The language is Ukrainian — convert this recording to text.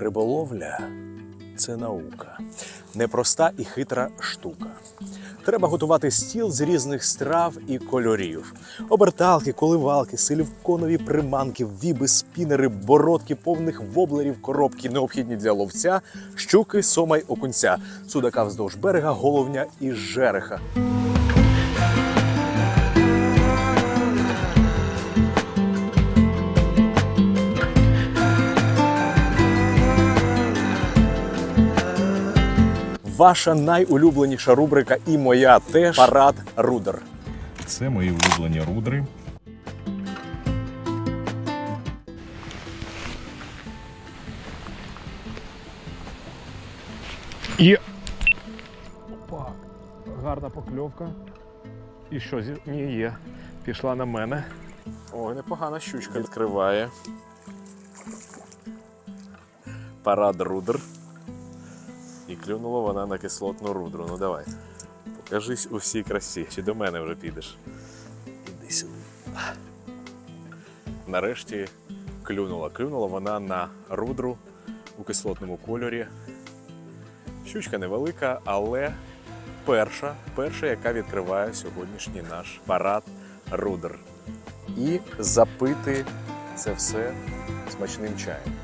Риболовля це наука, непроста і хитра штука. Треба готувати стіл з різних страв і кольорів: оберталки, коливалки, силіконові приманки, віби, спінери, бородки, повних воблерів, коробки, необхідні для ловця, щуки, сома й окунця, судака вздовж берега, головня і жереха. Ваша найулюбленіша рубрика і моя теж парад рудер. Це мої улюблені рудри. І. Опа, гарна покльовка. І що зі. Ні, є. Пішла на мене. Ой, непогана щучка відкриває. Парад рудер. І клюнула вона на кислотну рудру. Ну давай. Покажись у всій красі. Чи до мене вже підеш? Іди сюди. Нарешті клюнула. Клюнула вона на рудру у кислотному кольорі. Щучка невелика, але перша, перша, яка відкриває сьогоднішній наш парад рудер. І запити це все смачним чаєм.